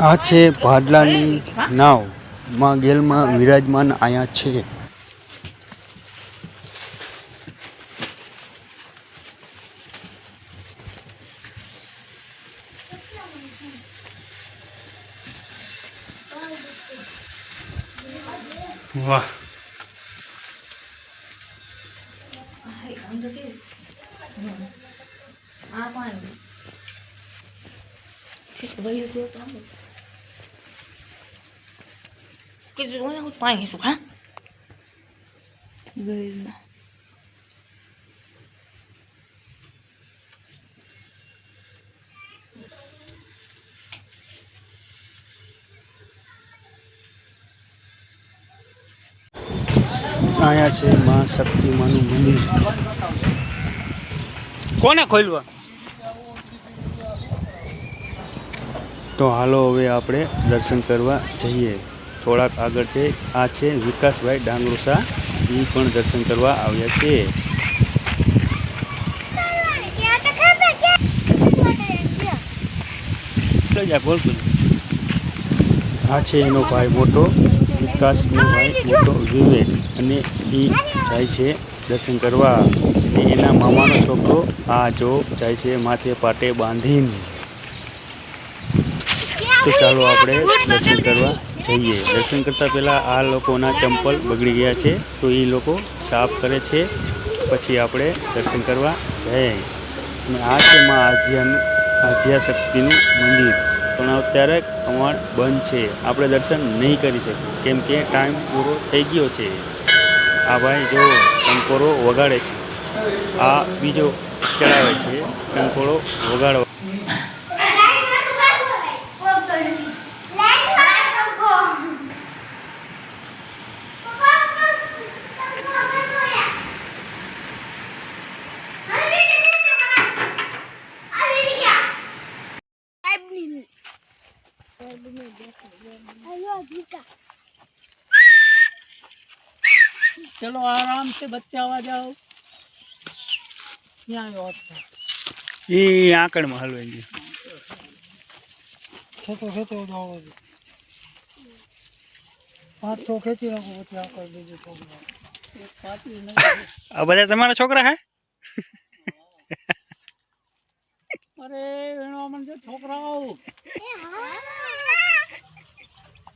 આ છે ભાડલાની નાવ. માં ગેલમાં વિરાજમાન આયા છે. વાહ. આ પાણી. વહી ગયો તો આમ. કે જે હોય ને હું પાણી છું હા ગઈ આયા છે માં શક્તિમાનું મંદિર. કોને ખોલવા તો હાલો હવે આપણે દર્શન કરવા જઈએ. થોડાક આગળ છે. આ છે વિકાસભાઈ ડાંગરુસા. એ પણ દર્શન કરવા આવ્યા છે. આ છે એનો ભાઈ મોટો વિકાસનો ભાઈ મોટો વિવેક. અને એ જાય છે દર્શન કરવા. અને એના મામાનો છોકરો આ જો જાય છે માથે પાટે બાંધીને. તો ચાલો આપણે દર્શન કરવા. જઈએ. દર્શન કરતાં પહેલાં આ લોકોના ચંપલ બગડી ગયા છે, તો એ લોકો સાફ કરે છે. પછી આપણે દર્શન કરવા જઈએ. અને આ છે માં આધ્યાનું આધ્યા શક્તિનું મંદિર. પણ અત્યારે અમાર બંધ છે. આપણે દર્શન નહીં કરી શકીએ. કેમ કે ટાઈમ પૂરો થઈ ગયો છે. આ ભાઈ જો ટંકોરો વગાડે છે. આ બીજો ચડાવે છે ટંકોરો વગાડવા. चलो आराम से बच्चा जाओ यहाँ और ये खेतो खेतो जाओ सौ खेती रखो बच्चा कर दीजिए अब अरे तुम्हारा छोकरा है? अरे छोकरा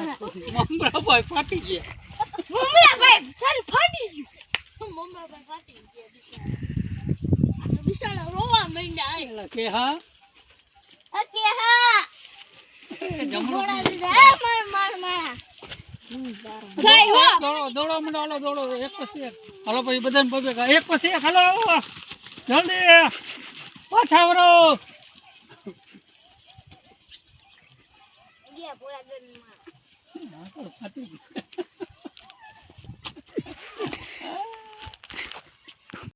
મમરો ભાઈ અલ્યા બકરો થઈ ગયો મમરા ભાઈ ફાટી ગયા એલા કે હા એ જમણો દોડો દોડો મને હાલો દોડો એક પછી એક હાલો પછી બધાને પગે કા એક પછી એક હાલો જલ્દી પાછા વરો ફાટી ગયું. 啊，这个怕对不起。